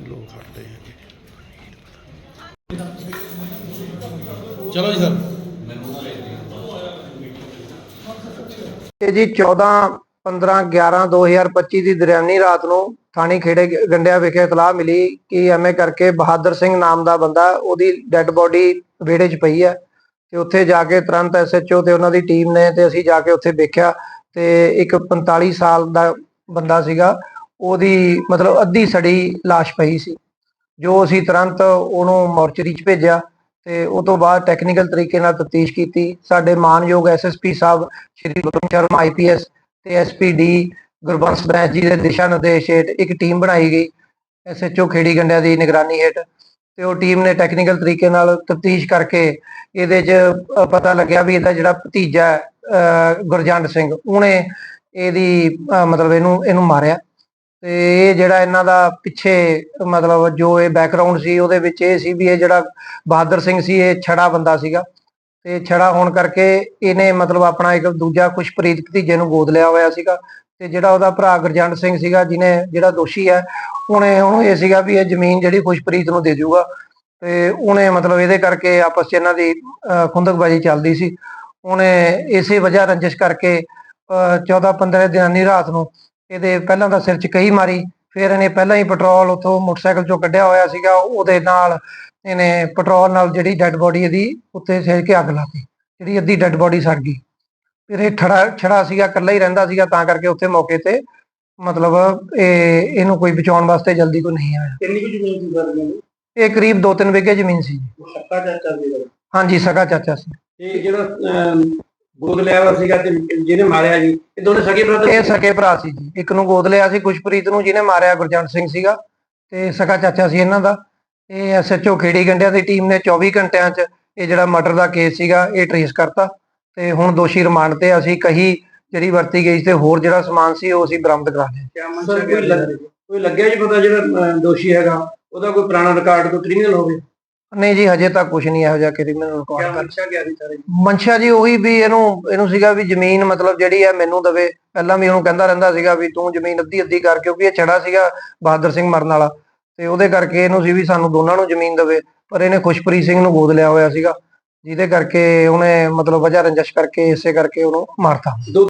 ਲੋਕ ਖੜਦੇ ਹੈਗੇ। ਚਲੋ ਜੀ ਸਰ। ਇਹ ਜੀ 14 15 11 2025 ਦੀ ਦਰਿਆਨੀ ਰਾਤ ਨੂੰ ਥਾਣੀ ਖੇੜੇ ਗੰਡਿਆ ਵਿਖੇ ਇਤਲਾਹ ਮਿਲੀ ਕਿ ਐਵੇਂ ਕਰਕੇ ਬਹਾਦਰ ਸਿੰਘ ਨਾਮ ਦਾ ਬੰਦਾ ਉਹਦੀ ਡੈੱਡ ਬੋਡੀ ਵਿਹੜੇ 'ਚ ਪਈ ਹੈ ਤੇ ਉੱਥੇ ਜਾ ਕੇ ਤੁਰੰਤ ਐਸਐਚਓ ਤੇ ਉਹਨਾਂ ਦੀ ਟੀਮ ਨੇ ਤੇ ਅਸੀਂ ਜਾ ਕੇ ਉੱਥੇ ਵੇਖਿਆ ਤੇ ਇੱਕ 45 ਸਾਲ ਦਾ ਬੰਦਾ ਸੀਗਾ। ਉਹਦੀ ਮਤਲਬ ਅੱਧੀ ਸੜੀ ਲਾਸ਼ ਪਈ ਸੀ ਜੋ ਅਸੀਂ ਤੁਰੰਤ ਉਹਨੂੰ ਮੋਰਚਰੀ 'ਚ ਭੇਜਿਆ ਤੇ ਉਹ ਤੋਂ ਬਾਅਦ ਟੈਕਨੀਕਲ ਤਰੀਕੇ ਨਾਲ ਤਫਤੀਸ਼ ਕੀਤੀ। ਸਾਡੇ ਮਾਨਯੋਗ ਐਸਐਸਪੀ ਸਾਹਿਬ ਸ਼੍ਰੀ ਗੁਰਮ ਸ਼ਰਮਾ ਆਈਪੀਐਸ ਤੇ ਐਸਪੀਡੀ ਗੁਰਬੰਸ ਬੈਂਸ ਜੀ ਦੇ ਦਿਸ਼ਾ ਨਿਰਦੇਸ਼ ਹੇਠ ਇੱਕ ਟੀਮ ਬਣਾਈ ਗਈ ਐਸਐਚਓ ਖੇੜੀ ਗੰਡਿਆਂ ਦੀ ਨਿਗਰਾਨੀ ਹੇਠ ਤੇ ਉਹ ਟੀਮ ਨੇ ਟੈਕਨੀਕਲ ਤਰੀਕੇ ਨਾਲ ਤਫਤੀਸ਼ ਕਰਕੇ ਇਹਦੇ 'ਚ ਪਤਾ ਲੱਗਿਆ ਵੀ ਇਹਦਾ ਜਿਹੜਾ ਭਤੀਜਾ ਹੈ, ਗੁਰਜੰਟ ਸਿੰਘ ਉਹਨੇ ਇਹਦੀ ਮਤਲਬ ਇਹਨੂੰ ਇਹਨੂੰ ਮਾਰਿਆ। ਤੇ ਇਹ ਜਿਹੜਾ ਇਹਨਾਂ ਦਾ ਪਿੱਛੇ ਮਤਲਬ ਜੋ ਇਹ ਬੈਕਗ੍ਰਾਉਂਡ ਸੀ ਉਹਦੇ ਵਿੱਚ ਇਹ ਸੀ ਵੀ ਇਹ ਜਿਹੜਾ ਬਹਾਦਰ ਸਿੰਘ ਸੀ ਇਹ ਛੜਾ ਬੰਦਾ ਸੀਗਾ। ਤੇ ਛੜਾ ਹੋਣ ਕਰਕੇ ਇਹਨੇ ਮਤਲਬ ਆਪਣਾ ਇੱਕ ਦੂਜਾ ਖੁਸ਼ਪ੍ਰੀਤ ਭਤੀਜੇ ਨੂੰ ਗੋਦ ਲਿਆ ਹੋਇਆ ਸੀਗਾ ਤੇ ਜਿਹੜਾ ਉਹਦਾ ਭਰਾ ਗੁਰਜੰਟ ਸਿੰਘ ਸੀਗਾ ਜਿਹਨੇ ਜਿਹੜਾ ਦੋਸ਼ੀ ਹੈ ਉਹਨੇ ਉਹਨੂੰ ਇਹ ਸੀਗਾ ਵੀ ਇਹ ਜ਼ਮੀਨ ਜਿਹੜੀ ਖੁਸ਼ਪ੍ਰੀਤ ਨੂੰ ਦੇ ਜਾਊਗਾ ਤੇ ਉਹਨੇ ਮਤਲਬ ਇਹਦੇ ਕਰਕੇ ਆਪਸ 'ਚ ਇਹਨਾਂ ਦੀ ਅਹ, ਖੁੰਦਕਬਾਜ਼ੀ ਚੱਲਦੀ ਸੀ। ਉਹਨੇ ਇਸੇ ਵਜ੍ਹਾ ਰੰਜਿਸ਼ ਕਰਕੇ 14 15 ਦਿਨਾਂ ਦੀ ਰਾਤ ਨੂੰ ਇਹਦੇ ਪਹਿਲਾਂ ਤਾਂ ਸਿਰ 'ਚ ਕਹੀ ਮਾਰੀ ਫਿਰ ਇਹਨੇ ਪਹਿਲਾਂ ਹੀ ਪੈਟਰੋਲ ਉਥੋਂ ਮੋਟਰਸਾਈਕਲ 'ਚੋਂ ਕੱਢਿਆ ਹੋਇਆ ਸੀਗਾ ਉਹਦੇ ਨਾਲ ਇਹਨੇ ਪੈਟਰੋਲ ਨਾਲ ਜਿਹੜੀ ਡੈੱਡ ਬੋਡੀ ਇਹਦੀ ਉੱਤੇ ਸੇਕ ਕੇ ਅੱਗ ਲਾਤੀ ਜਿਹੜੀ ਅੱਧੀ ਡੈੱਡ ਬੋਡੀ ਸੜ ਗਈ। ਫਿਰ ਇਹ ਛੜਾ ਛੜਾ ਸੀਗਾ ਇਕੱਲਾ ਹੀ ਰਹਿੰਦਾ ਸੀਗਾ ਤਾਂ ਕਰਕੇ ਉੱਥੇ ਮੌਕੇ ਤੇ ਮਤਲਬ ਇਹ ਇਹਨੂੰ ਕੋਈ ਬਚਾਉਣ ਵਾਸਤੇ ਜਲਦੀ ਕੋਈ ਨਹੀਂ ਆਇਆ। ਕਿੰਨੀ ਕੁ ਜ਼ਮੀਨ ਸੀ ਸਰ ਇਹ ਕਰੀਬ 2-3 ਵਿਗੇ ਜ਼ਮੀਨ ਸੀ ਸੱਤਾ ਚਾਚਾ ਸੀ ਸਰ ਹਾਂਜੀ ਸਗਾ ਚਾਚਾ ਸੀ। ਇਹ ਜਿਹੜਾ ਅਮ, ਗੋਦ ਲਿਆ ਹੋਇਆ ਸੀਗਾ ਤੇ ਜਿਹਨੇ ਮਾਰਿਆ ਜੀ ਇਹ ਦੋਨੇ ਸਗੇ ਬ੍ਰਦਰ ਇਹ ਸਕੇ ਭਰਾ ਸੀ ਜੀ। ਇੱਕ ਨੂੰ ਗੋਦ ਲਿਆ ਸੀ ਖੁਸ਼ਪ੍ਰੀਤ ਨੂੰ ਜਿਹਨੇ ਮਾਰਿਆ ਗੁਰਜੰਟ ਸਿੰਘ ਸੀਗਾ ਤੇ ਸਗਾ ਚਾਚਾ ਸੀ ਇਹਨਾਂ ਦਾ। ਇਹ ਐਸਐਚਓ ਖੇੜੀ ਗੰਡਿਆਂ ਦੀ ਟੀਮ ਨੇ 24 ਘੰਟਿਆਂ 'ਚ ਇਹ ਜਿਹੜਾ ਮਰਡਰ ਦਾ ਕੇਸ ਸੀਗਾ ਇਹ ਟ੍ਰੇਸ ਕਰਤਾ ਤੇ ਹੁਣ ਦੋਸ਼ੀ ਰਿਮਾਂਡ ਤੇ ਅਸੀਂ ਕਹੀ ਜਿਹੜੀ ਵਰਤੀ ਗਈ ਤੇ ਹੋਰ ਜਿਹੜਾ ਸਮਾਨ ਸੀ ਉਹ ਅਸੀਂ ਬਰਾਮਦ ਕਰਾ ਲਿਆ। ਕੋਈ ਲੱਗ- ਕੋਈ ਲੱਗਿਆ ਜੀ ਪਤਾ ਜਿਹੜਾ ਦੋਸ਼ੀ ਹੈਗਾ? ਉਹਦਾ ਕੋਈ ਪੁਰਾਣਾ ਰਿਕਾਰਡ ਕੋਈ ਕ੍ਰਿਮੀਨਲ ਹੋਵੇ? ਨਹੀਂ ਜੀ ਹਜੇ ਤੱਕ ਕੁਝ ਨਹੀਂ ਇਹੋ ਜਿਹਾ ਕ੍ਰਿਮੀਨਲ ਕਿਆ ਰਿਕਾਰਡ ਕਰ ਮਨਸ਼ਾ ਗਿਆ ਸੀ ਸਾਰੇ ਮਨਸ਼ਾ ਜੀ ਉਹੀ ਵੀ ਇਹਨੂੰ ਇਹਨੂੰ ਸੀਗਾ ਵੀ ਜ਼ਮੀਨ ਮਤਲਬ ਜਿਹੜੀ ਹੈ ਮੈਨੂੰ ਦਵੇ। ਪਹਿਲਾਂ ਵੀ ਉਹਨੂੰ ਕਹਿੰਦਾ ਰਹਿੰਦਾ ਸੀਗਾ ਵੀ ਤੂੰ ਜ਼ਮੀਨ ਅੱਧੀ ਅੱਧੀ ਕਰ ਕਿਉਂਕਿ ਇਹ ਛੜਾ ਸੀਗਾ ਬਹਾਦਰ ਸਿੰਘ ਮਰਨ ਵਾਲਾ। ਤੇ ਉਹਦੇ ਕਰਕੇ ਇਹਨੂੰ ਸੀ ਵੀ ਸਾਨੂੰ ਦੋਨਾਂ ਨੂੰ ਜ਼ਮੀਨ ਦਵੇ। ਪਰ ਇਹਨੇ ਖੁਸ਼ਪ੍ਰੀਤ ਸਿੰਘ ਨੂੰ ਗੋਦ ਲਿਆ ਹੋਇਆ ਸੀਗਾ ਜਿਹਦੇ ਕਰਕੇ ਉਹਨੇ ਮਤਲਬ ਵਜ੍ਹਾ ਰੰਜਸ਼ ਕਰਕੇ ਇਸੇ ਕਰਕੇ ਉਹਨੂੰ ਮਾਰਤਾ।